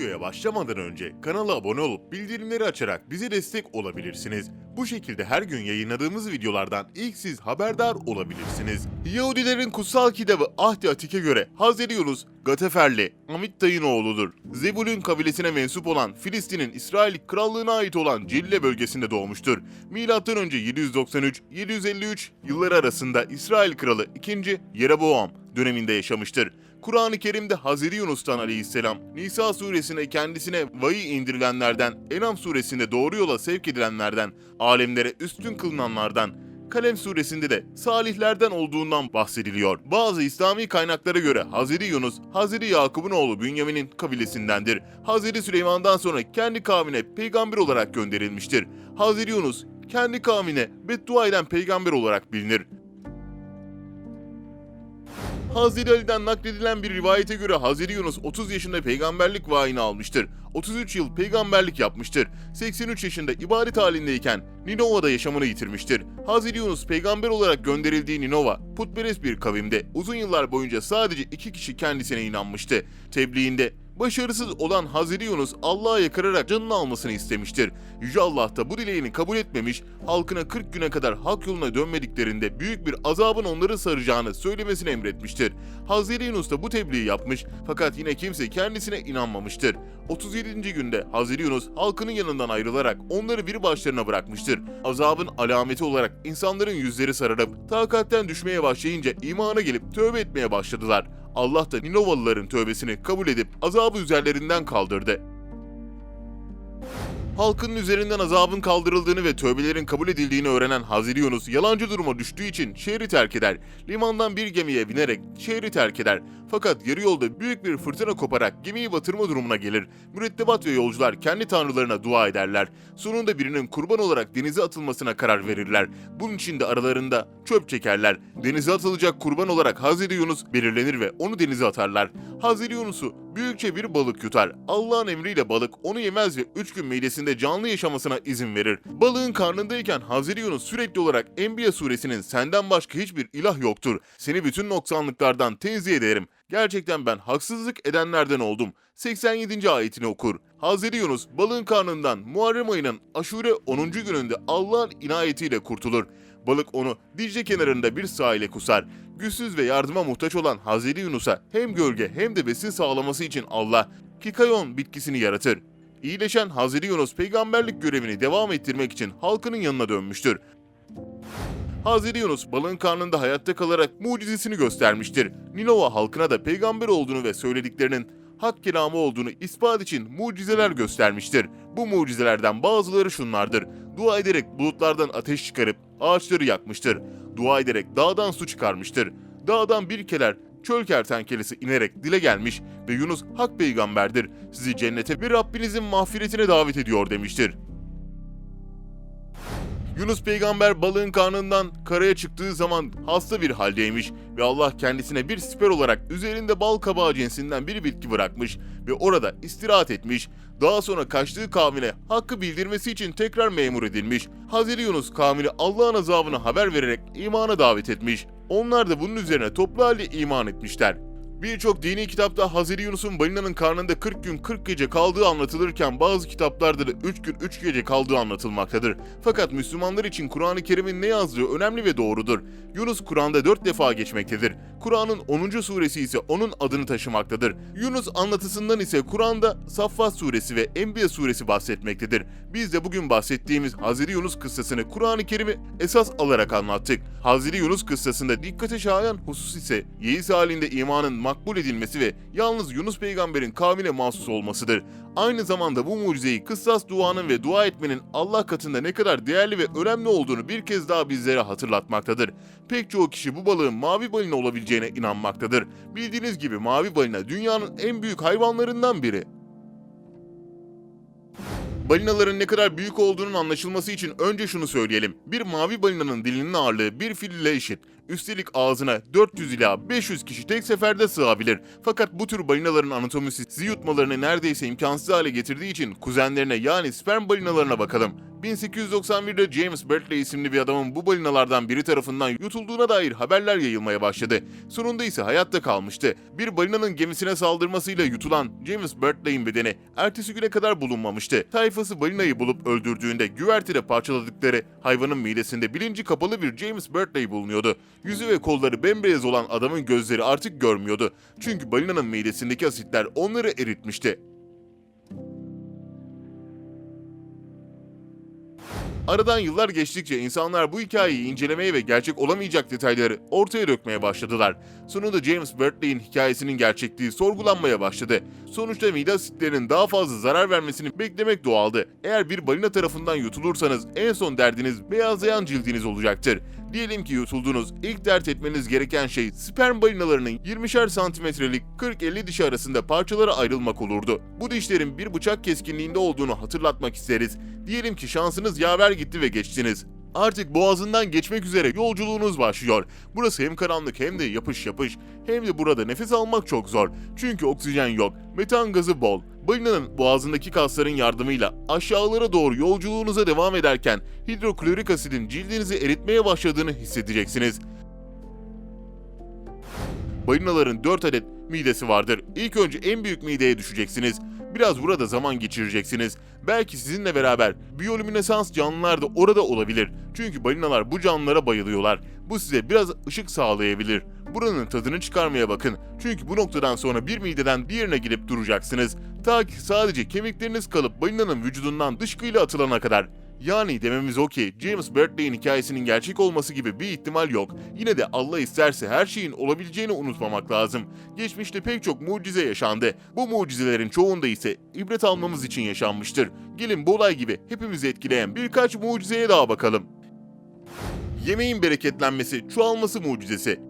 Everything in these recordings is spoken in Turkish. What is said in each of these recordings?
Videoya başlamadan önce kanala abone olup bildirimleri açarak bize destek olabilirsiniz. Bu şekilde her gün yayınladığımız videolardan ilk siz haberdar olabilirsiniz. Yahudilerin kutsal kitabı Ahdi Atik'e göre Hazreti Yunus, Gateferli, Amit dayın oğludur. Zebulun kabilesine mensup olan Filistin'in İsrail krallığına ait olan Celle bölgesinde doğmuştur. Milattan önce 793-753 yılları arasında İsrail kralı 2. Yeroboam döneminde yaşamıştır. Kur'an-ı Kerim'de Hazreti Yunus'tan aleyhisselam, Nisa suresine kendisine vahiy indirilenlerden, Enam suresinde doğru yola sevk edilenlerden, alemlere üstün kılınanlardan, Kalem suresinde de salihlerden olduğundan bahsediliyor. Bazı İslami kaynaklara göre Hazreti Yunus, Hazreti Yakup'un oğlu Bünyamin'in kabilesindendir. Hazreti Süleyman'dan sonra kendi kavmine peygamber olarak gönderilmiştir. Hazreti Yunus kendi kavmine beddua eden peygamber olarak bilinir. Hazreti Ali'den nakledilen bir rivayete göre Hazreti Yunus 30 yaşında peygamberlik vahyini almıştır. 33 yıl peygamberlik yapmıştır. 83 yaşında ibadet halindeyken Ninova'da yaşamını yitirmiştir. Hazreti Yunus peygamber olarak gönderildiği Ninova, putperest bir kavimde uzun yıllar boyunca sadece iki kişi kendisine inanmıştı. Tebliğinde Başarısız olan Hazreti Yunus Allah'a yakararak canını almasını istemiştir. Yüce Allah da bu dileğini kabul etmemiş, halkına 40 güne kadar hak yoluna dönmediklerinde büyük bir azabın onları saracağını söylemesini emretmiştir. Hazreti Yunus da bu tebliği yapmış fakat yine kimse kendisine inanmamıştır. 37. günde Hazreti Yunus halkının yanından ayrılarak onları bir başlarına bırakmıştır. Azabın alameti olarak insanların yüzleri sararıp takatten düşmeye başlayınca imana gelip tövbe etmeye başladılar. Allah da Ninovalıların tövbesini kabul edip azabı üzerlerinden kaldırdı. Halkının üzerinden azabın kaldırıldığını ve tövbelerin kabul edildiğini öğrenen Hazreti Yunus yalancı duruma düştüğü için şehri terk eder. Limandan bir gemiye binerek şehri terk eder. Fakat yarı yolda büyük bir fırtına koparak gemiyi batırma durumuna gelir. Mürettebat ve yolcular kendi tanrılarına dua ederler. Sonunda birinin kurban olarak denize atılmasına karar verirler. Bunun için de aralarında çöp çekerler. Denize atılacak kurban olarak Hazreti Yunus belirlenir ve onu denize atarlar. Hazreti Yunus'u büyükçe bir balık yutar. Allah'ın emriyle balık onu yemez ve 3 gün midesinde canlı yaşamasına izin verir. Balığın karnındayken Hazreti Yunus sürekli olarak Enbiya suresinin senden başka hiçbir ilah yoktur. Seni bütün noksanlıklardan tenzih ederim. Gerçekten ben haksızlık edenlerden oldum. 87. ayetini okur. Hazreti Yunus balığın karnından Muharrem ayının aşure 10. gününde Allah'ın inayetiyle kurtulur. Balık onu Dicle kenarında bir sahile kusar. Güçsüz ve yardıma muhtaç olan Hazreti Yunus'a hem gölge hem de besin sağlaması için Allah Kikayon bitkisini yaratır. İyileşen Hazreti Yunus peygamberlik görevini devam ettirmek için halkının yanına dönmüştür. Hazreti Yunus balığın karnında hayatta kalarak mucizesini göstermiştir. Ninova halkına da peygamber olduğunu ve söylediklerinin hak kelamı olduğunu ispat için mucizeler göstermiştir. Bu mucizelerden bazıları şunlardır. Dua ederek bulutlardan ateş çıkarıp ağaçları yakmıştır. Dua ederek dağdan su çıkarmıştır. Dağdan bir keler çöl kertenkelesi inerek dile gelmiş ve Yunus hak peygamberdir. Sizi cennete ve Rabbinizin mağfiretine davet ediyor demiştir. Yunus peygamber balığın karnından karaya çıktığı zaman hasta bir haldeymiş ve Allah kendisine bir siper olarak üzerinde bal kabağı cinsinden bir bitki bırakmış ve orada istirahat etmiş. Daha sonra kaçtığı kavmine hakkı bildirmesi için tekrar memur edilmiş. Hazreti Yunus kavmini Allah'ın azabını haber vererek imana davet etmiş. Onlar da bunun üzerine toplu halde iman etmişler. Birçok dini kitapta Hazreti Yunus'un balinanın karnında 40 gün 40 gece kaldığı anlatılırken bazı kitaplarda da 3 gün 3 gece kaldığı anlatılmaktadır. Fakat Müslümanlar için Kur'an-ı Kerim'in ne yazdığı önemli ve doğrudur. Yunus Kur'an'da 4 defa geçmektedir. Kur'an'ın 10. suresi ise onun adını taşımaktadır. Yunus anlatısından ise Kur'an'da Saffat suresi ve Enbiya suresi bahsetmektedir. Biz de bugün bahsettiğimiz Hazreti Yunus kıssasını Kur'an-ı Kerim'i esas alarak anlattık. Hazreti Yunus kıssasında dikkate şayan husus ise yeis halinde imanın makbul edilmesi ve yalnız Yunus peygamberin kavmine mahsus olmasıdır. Aynı zamanda bu mucizeyi kıssas duanın ve dua etmenin Allah katında ne kadar değerli ve önemli olduğunu bir kez daha bizlere hatırlatmaktadır. Pek çoğu kişi bu balığın mavi balina olabileceğine inanmaktadır. Bildiğiniz gibi mavi balina dünyanın en büyük hayvanlarından biri. Balinaların ne kadar büyük olduğunun anlaşılması için önce şunu söyleyelim. Bir mavi balinanın dilinin ağırlığı bir fil ile eşit. Üstelik ağzına 400 ila 500 kişi tek seferde sığabilir. Fakat bu tür balinaların anatomisi sizi yutmalarını neredeyse imkansız hale getirdiği için kuzenlerine yani sperm balinalarına bakalım. 1891'de James Berkeley isimli bir adamın bu balinalardan biri tarafından yutulduğuna dair haberler yayılmaya başladı. Sonunda ise hayatta kalmıştı. Bir balinanın gemisine saldırmasıyla yutulan James Berkeley'in bedeni ertesi güne kadar bulunmamıştı. Tayfası balinayı bulup öldürdüğünde güvertede parçaladıkları hayvanın midesinde bilinci kapalı bir James Berkeley bulunuyordu. Yüzü ve kolları bembeyaz olan adamın gözleri artık görmüyordu. Çünkü balinanın midesindeki asitler onları eritmişti. Aradan yıllar geçtikçe insanlar bu hikayeyi incelemeye ve gerçek olamayacak detayları ortaya dökmeye başladılar. Sonunda James Berkeley'in hikayesinin gerçekliği sorgulanmaya başladı. Sonuçta mide asitlerinin daha fazla zarar vermesini beklemek doğaldı. Eğer bir balina tarafından yutulursanız en son derdiniz beyazlayan cildiniz olacaktır. Diyelim ki yutuldunuz, ilk dert etmeniz gereken şey sperm balinalarının 20'şer santimetrelik 40-50 dişi arasında parçalara ayrılmak olurdu. Bu dişlerin bir bıçak keskinliğinde olduğunu hatırlatmak isteriz. Diyelim ki şansınız yaver gitti ve geçtiniz. Artık boğazından geçmek üzere yolculuğunuz başlıyor. Burası hem karanlık hem de yapış yapış. Hem de burada nefes almak çok zor. Çünkü oksijen yok. Metan gazı bol. Balinanın boğazındaki kasların yardımıyla aşağılara doğru yolculuğunuza devam ederken hidroklorik asidin cildinizi eritmeye başladığını hissedeceksiniz. Balinaların 4 adet midesi vardır. İlk önce en büyük mideye düşeceksiniz. Biraz burada zaman geçireceksiniz. Belki sizinle beraber biyolüminesans canlılar da orada olabilir. Çünkü balinalar bu canlılara bayılıyorlar. Bu size biraz ışık sağlayabilir. Buranın tadını çıkarmaya bakın. Çünkü bu noktadan sonra bir mideden diğerine gidip duracaksınız. Ta ki sadece kemikleriniz kalıp balinanın vücudundan dışkıyla atılana kadar. Yani dememiz o ki James Berkeley'in hikayesinin gerçek olması gibi bir ihtimal yok. Yine de Allah isterse her şeyin olabileceğini unutmamak lazım. Geçmişte pek çok mucize yaşandı. Bu mucizelerin çoğunda ise ibret almamız için yaşanmıştır. Gelin bu olay gibi hepimizi etkileyen birkaç mucizeye daha bakalım. Yemeğin bereketlenmesi, çoğalması mucizesi.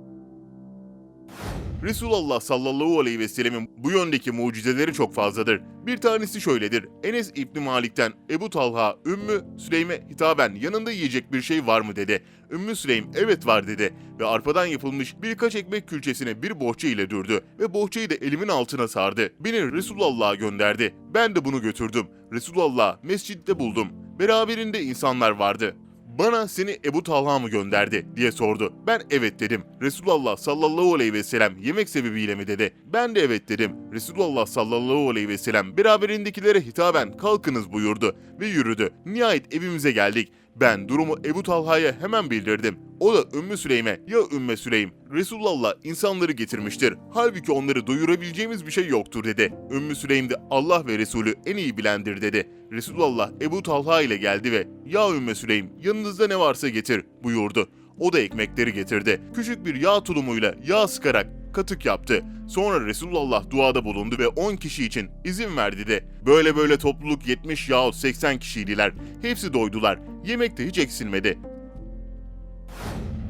Resulullah sallallahu aleyhi ve sellemin bu yöndeki mucizeleri çok fazladır. Bir tanesi şöyledir. Enes İbni Malik'ten Ebu Talha, Ümmü Süleym'e hitaben yanında yiyecek bir şey var mı dedi. Ümmü Süleym evet var dedi ve arpadan yapılmış birkaç ekmek külçesine bir bohça ile dürdü ve bohçayı da elimin altına sardı. Beni Resulullah'a gönderdi. Ben de bunu götürdüm. Resulullah mescitte buldum. Beraberinde insanlar vardı. Bana seni Ebu Talha mı gönderdi diye sordu. Ben evet dedim. Resulullah sallallahu aleyhi ve sellem yemek sebebiyle mi dedi. Ben de evet dedim. Resulullah sallallahu aleyhi ve sellem beraberindekilere hitaben kalkınız buyurdu ve yürüdü. Nihayet evimize geldik. Ben durumu Ebu Talha'ya hemen bildirdim. O da Ümmü Süleym'e ya Ümme Süleym Resulullah insanları getirmiştir. Halbuki onları doyurabileceğimiz bir şey yoktur dedi. Ümmü Süleym de Allah ve Resulü en iyi bilendir dedi. Resulullah Ebu Talha ile geldi ve ya Ümmü Süleym yanınızda ne varsa getir buyurdu. O da ekmekleri getirdi. Küçük bir yağ tulumuyla yağ sıkarak katık yaptı. Sonra Resulullah duada bulundu ve 10 kişi için izin verdi de. Böyle böyle topluluk 70 yahut 80 kişiydiler. Hepsi doydular. Yemek de hiç eksilmedi.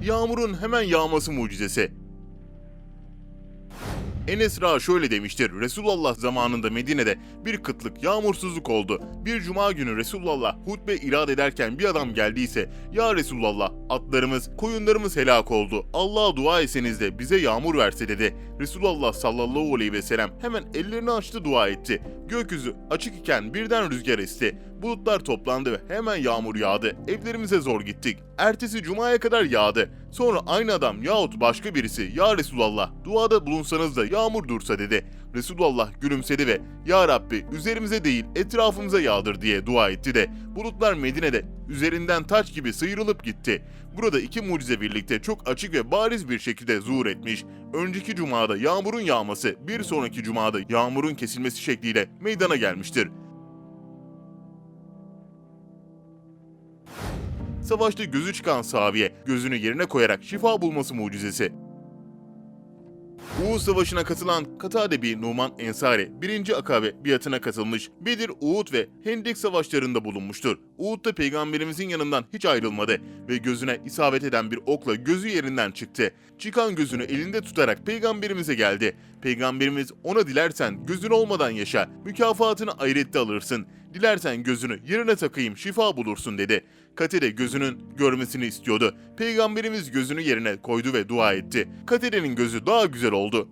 Yağmurun hemen yağması mucizesi. Enes Ra şöyle demiştir. Resulullah zamanında Medine'de bir kıtlık, yağmursuzluk oldu. Bir cuma günü Resulullah hutbe irad ederken bir adam geldiyse Ya Resulullah atlarımız, koyunlarımız helak oldu. Allah'a dua etseniz de bize yağmur verse dedi. Resulullah sallallahu aleyhi ve sellem hemen ellerini açtı dua etti. Gökyüzü açık iken birden rüzgar esti. Bulutlar toplandı ve hemen yağmur yağdı. Evlerimize zor gittik. Ertesi cumaya kadar yağdı. Sonra aynı adam yahut başka birisi Ya Resulallah duada bulunsanız da yağmur dursa dedi. Resulullah gülümsedi ve Ya Rabbi üzerimize değil etrafımıza yağdır diye dua etti de bulutlar Medine'de üzerinden taç gibi sıyrılıp gitti. Burada iki mucize birlikte çok açık ve bariz bir şekilde zuhur etmiş. Önceki cumada yağmurun yağması, bir sonraki cumada yağmurun kesilmesi şekliyle meydana gelmiştir. Savaşta gözü çıkan sahabiye gözünü yerine koyarak şifa bulması mucizesi. Uğuz Savaşı'na katılan Katade bir Numan Ensari, 1. Akabe biatına katılmış, Bedir, Uhud ve Hendek savaşlarında bulunmuştur. Uhud'da peygamberimizin yanından hiç ayrılmadı ve gözüne isabet eden bir okla gözü yerinden çıktı. Çıkan gözünü elinde tutarak peygamberimize geldi. Peygamberimiz ona dilersen gözün olmadan yaşa, mükafatını ahirette alırsın. Dilersen gözünü yerine takayım şifa bulursun dedi. Katere gözünün görmesini istiyordu. Peygamberimiz gözünü yerine koydu ve dua etti. Katere'nin gözü daha güzel oldu.